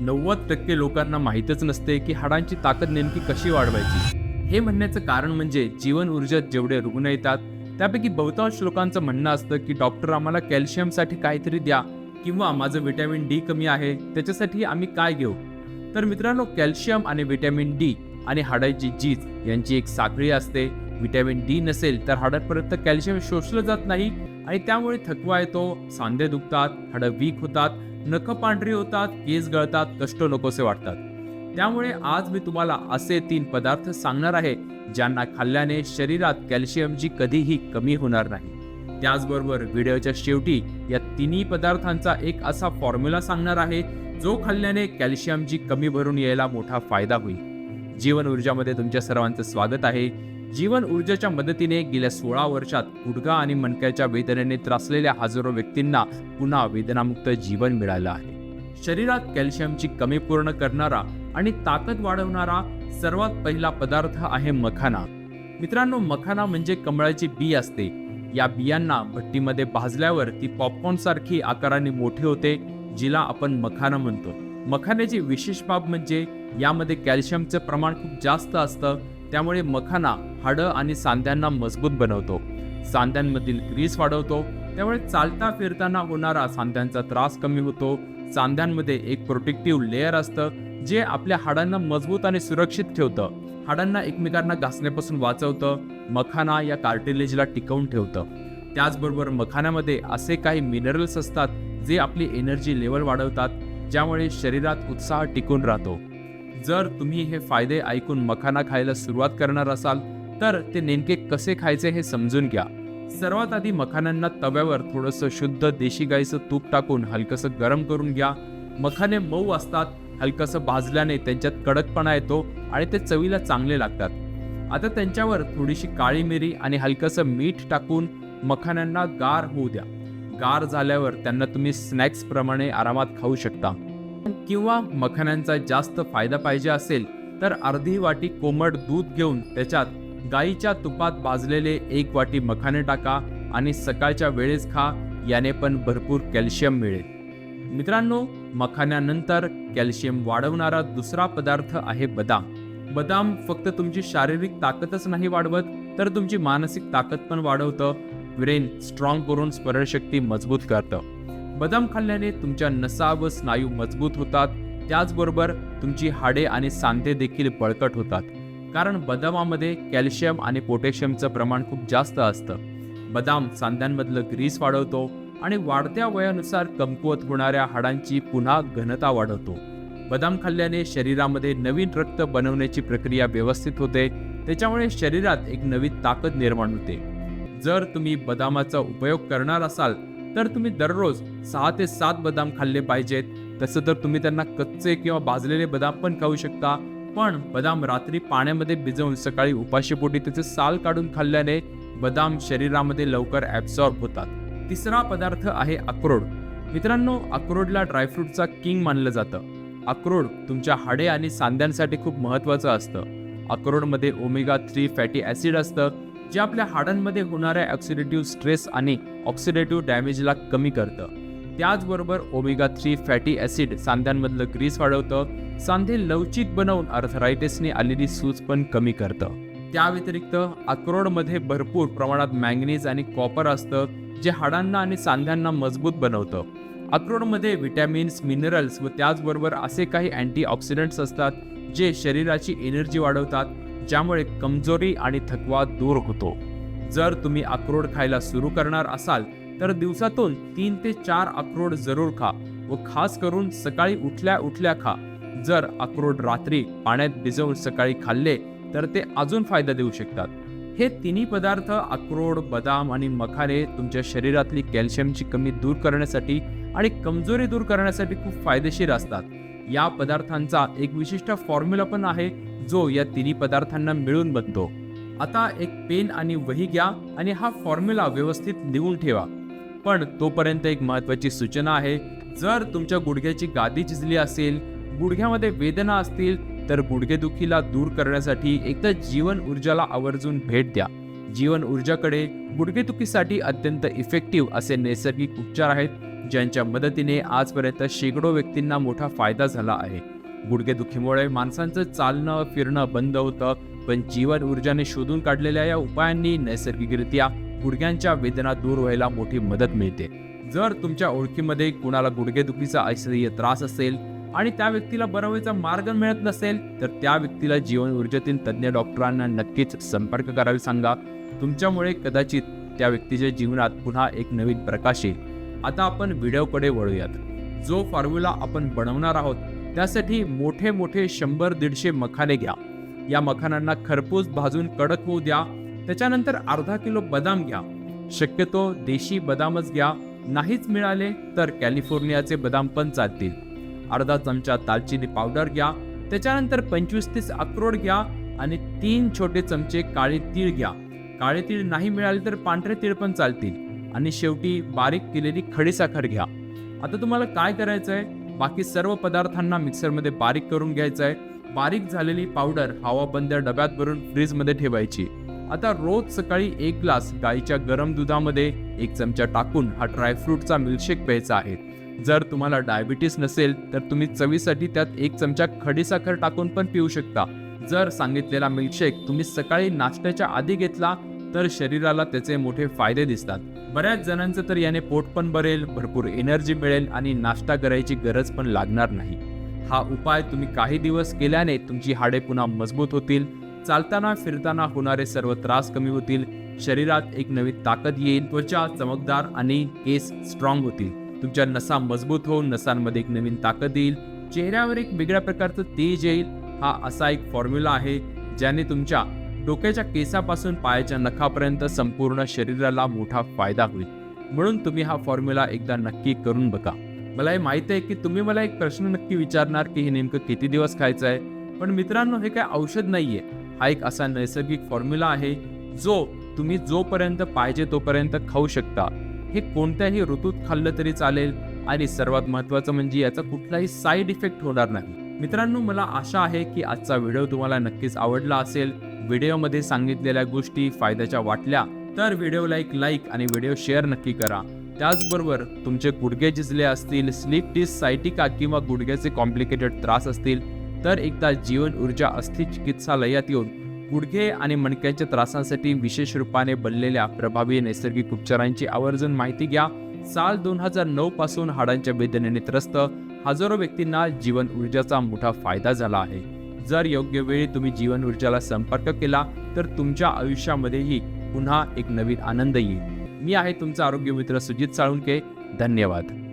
नव्वद टक्के लोकांना माहीतच नसते की हाडांची ताकद नेमकी कशी वाढवायची. हे म्हणण्याचं कारण म्हणजे जीवन ऊर्जेत जेवढे रुग्ण येतात त्यापैकी बहुतांश लोकांचं म्हणणं असतं की डॉक्टर आम्हाला कॅल्शियमसाठी काहीतरी द्या किंवा माझं व्हिटॅमिन डी कमी आहे त्याच्यासाठी आम्ही काय घेऊ? तर मित्रांनो कॅल्शियम आणि व्हिटॅमिन डी आणि हाडाची जीज यांची एक साखळी असते. व्हिटॅमिन डी नसेल तर हाडांपर्यंत कॅल्शियम शोषलं जात नाही आणि त्यामुळे थकवा येतो सांधे दुखतात हाडं वीक होतात नखं पांढरी होतात केस गळतात कष्ट नकोसे वाटतात. त्यामुळे आज मी तुम्हाला असे तीन पदार्थ सांगणार आहे ज्यांना खाल्ल्याने शरीरात कॅल्शियमची कधीही कमी होणार नाही. त्याचबरोबर व्हिडिओच्या शेवटी या तिन्ही पदार्थांचा एक असा फॉर्म्युला सांगणार आहे जो खाल्ल्याने कॅल्शियमची कमी भरून यायला मोठा फायदा होईल. जीवन ऊर्जामध्ये तुमच्या सर्वांचं स्वागत आहे. जीवन ऊर्जेच्या मदतीने गेल्या सोळा वर्षात गुडघा आणि मणक्याच्या वेदनेने त्रासलेल्या हजारो व्यक्तींना पुन्हा वेदनामुक्त जीवन मिळालं आहे. शरीरात कॅल्शियमची कमी पूर्ण करणारा आणि ताकद वाढवणारा सर्वात पहिला पदार्थ आहे मखाना. मित्रांनो मखाना म्हणजे कमळाची बी असते. या बियांना भट्टीमध्ये भाजल्यावर ती पॉपकॉर्न सारखी आकाराने मोठी होते जिला आपण मखाना म्हणतो. मखाण्याची विशेष बाब म्हणजे यामध्ये कॅल्शियमचं प्रमाण खूप जास्त असतं त्यामुळे मखाना हाडं आणि सांध्यांना मजबूत बनवतो. सांध्यांमधील ग्रीस वाढवतो. त्यामुळे चालता फिरताना होणारा सांध्यांचा त्रास कमी होतो. सांध्यांमध्ये एक प्रोटेक्टिव्ह लेअर असतं जे आपल्या हाडांना मजबूत आणि सुरक्षित ठेवतं. हाडांना एकमेकांना घासण्यापासून वाचवतं मखाना या कार्टिलेजला टिकवून ठेवतं. त्याचबरोबर मखाण्यामध्ये असे काही मिनरल्स असतात जे आपली एनर्जी लेवल वाढवतात ज्यामुळे शरीरात उत्साह टिकून राहतो. जर तुम्ही हे फायदे ऐकून मखाना खायला सुरुवात करणार असाल तर ते नेमके कसे खायचे हे समजून घ्या. सर्वात आधी मखाण्यांना तव्यावर थोडंसं शुद्ध देशी गाईचं तूप टाकून हलकंसं गरम करून घ्या. मखाने मऊ असतात हलकंसं भाजल्याने त्यांच्यात कडकपणा येतो आणि ते चवीला चांगले लागतात. आता त्यांच्यावर थोडीशी काळी मिरी आणि हलकंसं मीठ टाकून मखाण्यांना गार होऊ द्या. गार झाल्यावर त्यांना तुम्ही स्नॅक्स प्रमाणे आरामात खाऊ शकता. किंवा मखाण्यांचा जास्त फायदा पाहिजे असेल तर अर्धी वाटी कोमट दूध घेऊन त्याच्यात गाईच्या तुपात भाजलेले एक वाटी मखाने टाका आणि सकाळच्या वेळेस खा याने पण भरपूर कॅल्शियम मिळेल. मित्रांनो मखाण्यानंतर कॅल्शियम वाढवणारा दुसरा पदार्थ आहे बदाम. बदाम फक्त तुमची शारीरिक ताकदच नाही वाढवत तर तुमची मानसिक ताकद पण वाढवतं. ब्रेन स्ट्रॉंग करून स्मरणशक्ती मजबूत करतं. बदाम खाल्ल्याने तुमच्या नसा व स्नायू मजबूत होतात. त्याचबरोबर तुमची हाडे आणि सांधे देखील बळकट होतात. कारण बदामामध्ये कॅल्शियम आणि पोटॅशियमचं प्रमाण खूप जास्त असतं. बदाम सांध्यांमधलं ग्रीस वाढवतो आणि वाढत्या वयानुसार कमकुवत होणाऱ्या हाडांची पुन्हा घनता वाढवतो. बदाम खाल्ल्याने शरीरामध्ये नवीन रक्त बनवण्याची प्रक्रिया व्यवस्थित होते. त्याच्यामुळे शरीरात एक नवी ताकद निर्माण होते. जर तुम्ही बदामाचा उपयोग करणार असाल तर तुम्ही दररोज सहा ते सात बदाम खाल्ले पाहिजेत. तसं तर तुम्ही त्यांना कच्चे किंवा भाजलेले बदाम पण खाऊ शकता. पण बदाम रात्री पाण्यामध्ये भिजवून सकाळी उपाशीपोटी त्याचे साल काढून खाल्ल्याने बदाम शरीरामध्ये लवकर ॲब्सॉर्ब होतात. तिसरा पदार्थ आहे अक्रोड. मित्रांनो अक्रोडला ड्रायफ्रूटचा किंग मानलं जातं. अक्रोड तुमच्या हाडे आणि सांध्यांसाठी खूप महत्त्वाचं असतं. अक्रोडमध्ये ओमेगा थ्री फॅटी ॲसिड असतं जे आपल्या हाडांमध्ये होणाऱ्या ऑक्सिडेटिव्ह स्ट्रेस आणि ऑक्सिडेटिव्ह डॅमेजला कमी करतं. त्याचबरोबर ओमेगा थ्री फॅटी ॲसिड सांध्यांमधलं ग्रीस वाढवतं. सांधे लवचिक बनवून अर्थरायटिसने आलेली सूज पण कमी करतं. त्या व्यतिरिक्त अक्रोडमध्ये भरपूर प्रमाणात मॅंगनीज आणि कॉपर असतं जे हाडांना आणि सांध्यांना मजबूत बनवतं. अक्रोडमध्ये व्हिटॅमिन्स मिनरल्स व त्याचबरोबर असे काही अँटीऑक्सिडंट्स असतात जे शरीराची एनर्जी वाढवतात ज्यामुळे कमजोरी आणि थकवा दूर होतो. जर तुम्ही अक्रोड खायला सुरू करणार असाल तर दिवसातून तीन ते चार अक्रोड जरूर खा व खास करून सकाळी उठल्या उठल्या खा. जर अक्रोड रात्री पाण्यात भिजवून सकाळी खाल्ले तर ते अजून फायदा देऊ शकतात. हे तिन्ही पदार्थ अक्रोड बदाम आणि मखाने तुमच्या शरीरातली कॅल्शियमची कमी दूर करण्यासाठी आणि कमजोरी दूर करण्यासाठी खूप फायदेशीर असतात. या पदार्थांचा एक विशिष्ट फॉर्म्युला पण आहे जो या तिन्ही पदार्थांना मिळून बनतो. आता एक पेन आणि वही घ्या आणि हा फॉर्म्युला व्यवस्थित लिहून ठेवा. पण तोपर्यंत एक महत्त्वाची सूचना आहे जर तुमच्या गुडघ्याची गादी झिजली असेल गुडघ्यामध्ये वेदना असतील तर गुडघेदुखीला दूर करण्यासाठी एकदा जीवन ऊर्जाला आवर्जून भेट द्या. जीवन ऊर्जाकडे गुडघेदुखीसाठी अत्यंत इफेक्टिव्ह असे नैसर्गिक उपचार आहेत ज्यांच्या मदतीने आजपर्यंत शेकडो व्यक्तींना मोठा फायदा झाला आहे. गुडघेदुखीमुळे माणसांचं चालणं फिरणं बंद होतं. पण जीवन ऊर्जाने शोधून काढलेल्या या उपायांनी नैसर्गिकरित्या गुडघ्यांच्या वेदना दूर व्हायला मोठी मदत मिळते. जर तुमच्या ओळखीमध्ये कुणाला गुडघेदुखीचा ऐश्वर्य त्रास असेल आणि त्या व्यक्तीला बरं मार्ग मिळत नसेल तर त्या व्यक्तीला जीवन ऊर्जेतील तज्ज्ञ डॉक्टरांना नक्कीच संपर्क करावे सांगा. तुमच्यामुळे कदाचित त्या व्यक्तीच्या जीवनात पुन्हा एक नवीन प्रकाश येईल. आता आपण व्हिडिओकडे वळूयात. जो फॉर्म्युला आपण बनवणार आहोत त्यासाठी मोठे मोठे शंभर दीडशे मखाने घ्या. या मखानांना खरपूस भाजून कडक होऊ द्या. त्याच्यानंतर अर्धा किलो बदाम घ्या. शक्यतो देशी बदामच घ्या. नाहीच मिळाले तर कॅलिफोर्नियाचे बदाम पण चालतील. अर्धा चमचा दालचिनी पावडर घ्या. त्याच्यानंतर पंचवीस तीस अक्रोड घ्या आणि तीन छोटे चमचे काळे तीळ घ्या. काळे तीळ नाही मिळाले तर पांढरे तीळ पण चालतील. आणि शेवटी बारीक केलेली खडीसाखर घ्या. आता तुम्हाला काय करायचं आहे बाकी सर्व पदार्थांना मिक्सरमध्ये बारीक करून घ्यायचं आहे. बारीक झालेली पावडर हवाबंद डब्यात भरून फ्रीजमध्ये ठेवायची. आता रोज सकाळी एक ग्लास गाईच्या गरम दुधामध्ये एक चमचा टाकून हा ड्रायफ्रूटचा मिल्कशेक प्यायचा आहे. जर तुम्हाला डायबिटीस नसेल तर तुम्ही चवीसाठी त्यात एक चमचा खडीसाखर टाकून पण पिऊ शकता. जर सांगितलेला मिल्कशेक तुम्ही सकाळी नाश्त्याच्या आधी घेतला तर शरीराला त्याचे मोठे फायदे दिसतात. बऱ्याच जणांचं तर याने पोट पण भरेल भरपूर एनर्जी मिळेल आणि नाश्ता करायची गरज पण लागणार नाही. हा उपाय तुम्ही काही दिवस केल्याने तुमची हाडे पुन्हा मजबूत होतील चालताना फिरताना होणारे सर्व त्रास कमी होतील शरीरात एक नवी ताकद येईल त्वचा चमकदार आणि केस स्ट्रॉंग होतील. तुमच्या नसा मजबूत होऊन नसांमध्ये एक नवीन ताकद येईल चेहऱ्यावर एक वेगळ्या प्रकारचं तेज येईल. हा असा एक फॉर्म्युला आहे ज्याने तुमच्या डोक्याच्या केसापासून पायाच्या नखापर्यंत संपूर्ण शरीराला मोठा फायदा होईल. म्हणून तुम्ही हा फॉर्म्युला एकदा नक्की करून बघा. मला हे माहिती आहे की तुम्ही मला एक प्रश्न नक्की विचारणार की हे नेमकं किती दिवस खायचं आहे? पण मित्रांनो हे काय औषध नाहीये. हा एक असा नैसर्गिक फॉर्म्युला आहे जो तुम्ही जोपर्यंत पाहिजे तोपर्यंत खाऊ शकता. हे कोणत्याही ऋतूत खाल्लं तरी चालेल आणि सर्वात महत्त्वाचं म्हणजे याचा कुठलाही साईड इफेक्ट होणार नाही. मित्रांनो मला आशा आहे की आजचा व्हिडिओ तुम्हाला नक्कीच आवडला असेल. व्हिडिओमध्ये सांगितलेल्या गोष्टी फायद्याच्या वाटल्या तर व्हिडिओला एक लाईक आणि व्हिडिओ शेअर नक्की करा. त्याचबरोबर तुमचे गुडघे झिजले असतील स्लीप डिस सायटिका किंवा गुडघ्याचे कॉम्प्लिकेटेड त्रास असतील तर एकदा जीवन ऊर्जा अस्थि चिकित्सालयात येऊन गुडघे आणि मणक्याच्या त्रासांसाठी विशेष रूपाने बनलेल्या प्रभावी नैसर्गिक उपचारांची आवर्जून माहिती घ्या. साल दोन हजार नऊ पासून हाडांच्या वेदनेने त्रस्त हजारो व्यक्तींना जीवन ऊर्जाचा मोठा फायदा झाला आहे. जर योग्य वेळी तुम्ही जीवन ऊर्जाला संपर्क केला तर तुमच्या आयुष्यामध्येही पुन्हा एक नवीन आनंद येईल. मी आहे तुमचा आरोग्य मित्र सुजित साळुंके. धन्यवाद.